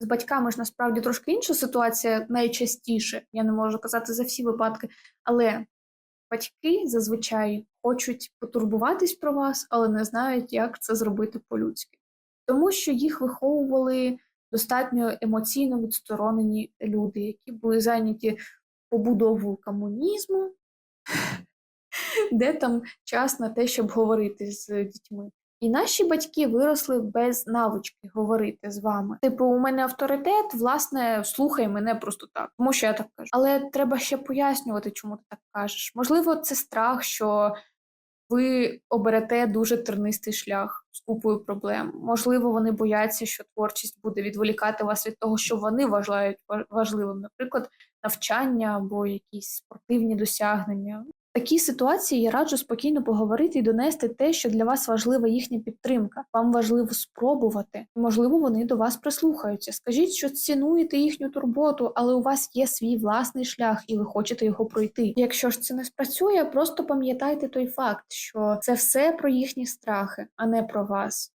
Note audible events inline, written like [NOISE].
З батьками ж насправді трошки інша ситуація найчастіше. Я не можу казати за всі випадки, але батьки зазвичай хочуть потурбуватись про вас, але не знають, як це зробити по-людськи. Тому що їх виховували достатньо емоційно відсторонені люди, які були зайняті побудовою комунізму, [LAUGHS] де там час на те, щоб говорити з дітьми. І наші батьки виросли без навички говорити з вами. Типу, у мене авторитет, власне, слухай мене просто так, тому що я так кажу. Але треба ще пояснювати, чому ти так кажеш. Можливо, це страх, що ви оберете дуже тернистий шлях з купою проблем. Можливо, вони бояться, що творчість буде відволікати вас від того, що вони вважають ва- важливим, наприклад, навчання або якісь спортивні досягнення. Такій ситуації я раджу спокійно поговорити і донести те, що для вас важлива їхня підтримка. Вам важливо спробувати. Можливо, вони до вас прислухаються. Скажіть, що цінуєте їхню турботу, але у вас є свій власний шлях, і ви хочете його пройти. Якщо ж це не спрацює, просто пам'ятайте той факт, що це все про їхні страхи, а не про вас.